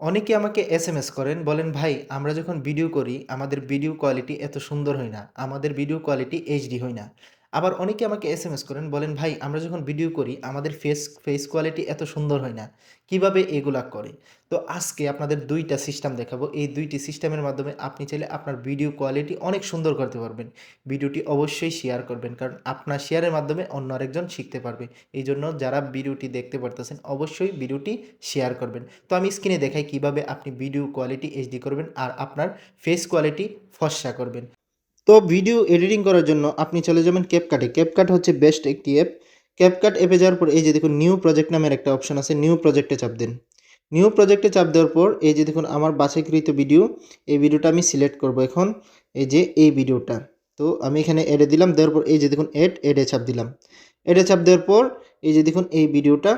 অনেকে আমাকে S M S করেন বলেন, "ভাই আমরা যখন ভিডিও করি আমাদের ভিডিও কোয়ালিটি এত সুন্দর হয় না। আমাদের ভিডিও কোয়ালিটি এইচডি হয় না।" আবার অনেকে আমাকে এস এম এস করেন বলেন, "ভাই আমরা যখন ভিডিও করি আমাদের ফেস ফেস কোয়ালিটি এত সুন্দর হয় না। কীভাবে এগুলা করে?" তো আজকে আপনাদের দুইটা সিস্টেম দেখাবো। এই দুইটি সিস্টেমের মাধ্যমে আপনি চাইলে আপনার ভিডিও কোয়ালিটি অনেক সুন্দর করতে পারবেন। ভিডিওটি অবশ্যই শেয়ার করবেন। কারণ আপনার শেয়ারের মাধ্যমে অন্য আরেকজন শিখতে পারবে। এই জন্য যারা ভিডিওটি দেখতে পারতেছেন অবশ্যই ভিডিওটি শেয়ার করবেন। তো আমি স্ক্রিনে দেখাই কীভাবে আপনি ভিডিও কোয়ালিটি এইচডি করবেন আর আপনার ফেস কোয়ালিটি ফর্সা করবেন। তো ভিডিও এডিটিং করার জন্য আপনি চলে যাবেন এ। CapCut হচ্ছে বেস্ট একটি অ্যাপ। CapCut অ্যাপে যাওয়ার পর এই যে দেখুন নিউ প্রজেক্ট নামের একটা অপশন আছে। নিউ প্রজেক্টে চাপ দেন। নিউ প্রজেক্টে চাপ দেওয়ার পর এই যে দেখুন আমার বাছাইকৃত ভিডিও, এই ভিডিওটা আমি সিলেক্ট করব এখন। এই যে এই ভিডিওটা। তো আমি এখানে এডে দিলাম। দেওয়ার পর এই যে দেখুন এড, এডে চাপ দিলাম। এডে চাপ দেওয়ার পর এই যে দেখুন এই ভিডিওটা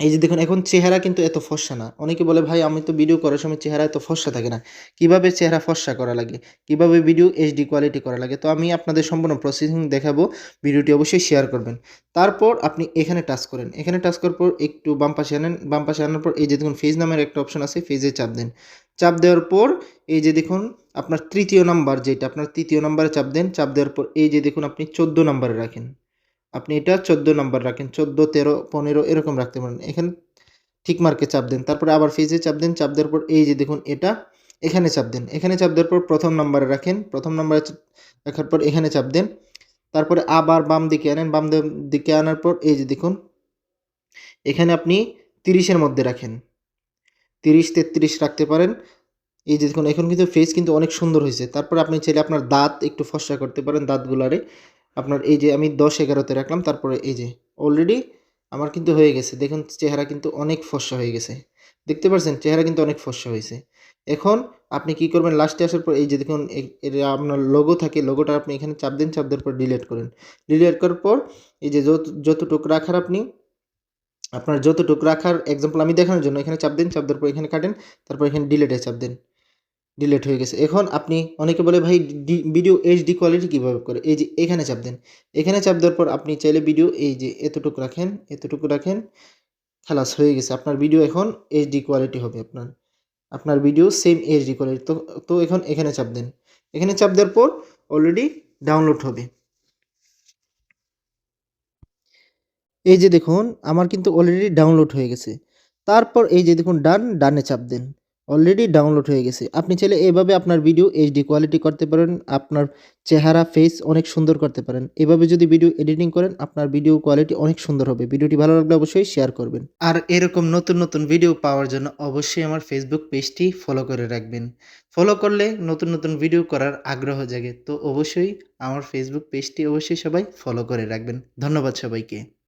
এই যে দেখুন এখন চেহারা কিন্তু এত ফর্সা না। অনেকে বলে, "ভাই আমি তো ভিডিও করার সময় চেহারা এত ফর্সা থাকে না। কীভাবে চেহারা ফর্সা করা লাগে? কীভাবে ভিডিও এইচডি কোয়ালিটি করা লাগে?" তো আমি আপনাদের সম্পূর্ণ প্রসেসিং দেখাবো। ভিডিওটি অবশ্যই শেয়ার করবেন। তারপর আপনি এখানে টাচ করেন। এখানে টাচ করার পর একটু বাম পাশে আনেন। বাম পাশে আনার পর এই যে দেখুন ফেজ নামের একটা অপশন আছে। ফেজে চাপ দেন। চাপ দেওয়ার পর এই যে দেখুন আপনার তৃতীয় নাম্বার যেটা আপনার তৃতীয় নাম্বারে চাপ দেন। চাপ দেওয়ার পর এই যে দেখুন আপনি ১৪ নাম্বারে রাখেন। আপনি এটা ১৪ নাম্বার রাখেন। ১৪, ১৩, ১৫ এরকম রাখতে পারেন। এখানে ঠিক মার্কে চাপ দেন। তারপরে আবার ফেজে চাপ দেন। চাপ দেওয়ার পর এই যে দেখুন এটা এখানে চাপ দেন। এখানে চাপ দেওয়ার পর প্রথম নাম্বারে রাখেন। প্রথম নাম্বারে রাখার পর এখানে চাপ দেন। তারপরে আবার বাম দিকে আনেন। বাম দিকে আনার পর এই যে দেখুন এখানে আপনি তিরিশের মধ্যে রাখেন। ৩০, ৩৩ রাখতে পারেন। এই যে দেখুন এখন কিন্তু ফেস কিন্তু অনেক সুন্দর হয়েছে তারপরে আপনি চাইলে আপনার দাঁত একটু ফর্সা করতে পারেন দাঁতগুলারে। আপনার এই যে আমি দশ এগারোতে রাখলাম। তারপরে এই যে অলরেডি আমার কিন্তু হয়ে গেছে। দেখুন, চেহারা কিন্তু অনেক ফর্সা হয়ে গেছে। দেখতে পারছেন? চেহারা কিন্তু অনেক ফর্সা হয়েছে এখন আপনি কি করবেন লাস্টে আসার পর এই যে দেখুন আপনার লোগো থাকে লোগোটা আপনি এখানে চাপ দিন, চাপ দেওয়ার পর ডিলিট করেন। ডিলিট করার পর এই যে যত, যতটুক রাখার আপনি, আপনার যতটুক রাখার এক্সাম্পল আমি দেখানোর জন্য এখানে চাপ দিন, চাপ দেওয়ার পর এখানে কাটেন। তারপর এখানে ডিলেটে চাপ দেন। ডিলিট হয়ে গেছে। এখন আপনি অনেকে বলে, "ভাই ভিডিও এইচডি কোয়ালিটি কীভাবে করে?" এই যে এখানে চাপ দেন। এখানে চাপ দেওয়ার পর আপনি চাইলে ভিডিও এই যে এতটুকু রাখেন, এতটুকু রাখেন। খালাস হয়ে গেছে। আপনার ভিডিও এখন এইচডি কোয়ালিটি হবে আপনার। আপনার ভিডিও সেম এইচডি কোয়ালিটি। তো তো এখন এখানে চাপ দেন। এখানে চাপ দেওয়ার পর অলরেডি ডাউনলোড হবে। এই যে দেখুন আমার কিন্তু অলরেডি ডাউনলোড হয়ে গেছে। তারপর এই যে দেখুন ডান, ডানে চাপ দেন। অলরেডি ডাউনলোড হয়ে গেছে। আপনি চাইলে এভাবে আপনার ভিডিও এইচডি কোয়ালিটি করতে পারেন। আপনার চেহারা, ফেস অনেক সুন্দর করতে পারেন। এভাবে যদি ভিডিও এডিটিং করেন আপনার ভিডিও কোয়ালিটি অনেক সুন্দর হবে। ভিডিওটি ভালো লাগলে অবশ্যই শেয়ার করবেন। আর এরকম নতুন, নতুন ভিডিও পাওয়ার জন্য অবশ্যই আমার ফেসবুক পেজটি ফলো করে রাখবেন। ফলো করলে নতুন, নতুন ভিডিও করার আগ্রহ জাগে। তো অবশ্যই আমার ফেসবুক পেজটি অবশ্যই সবাই ফলো করে রাখবেন। ধন্যবাদ সবাইকে।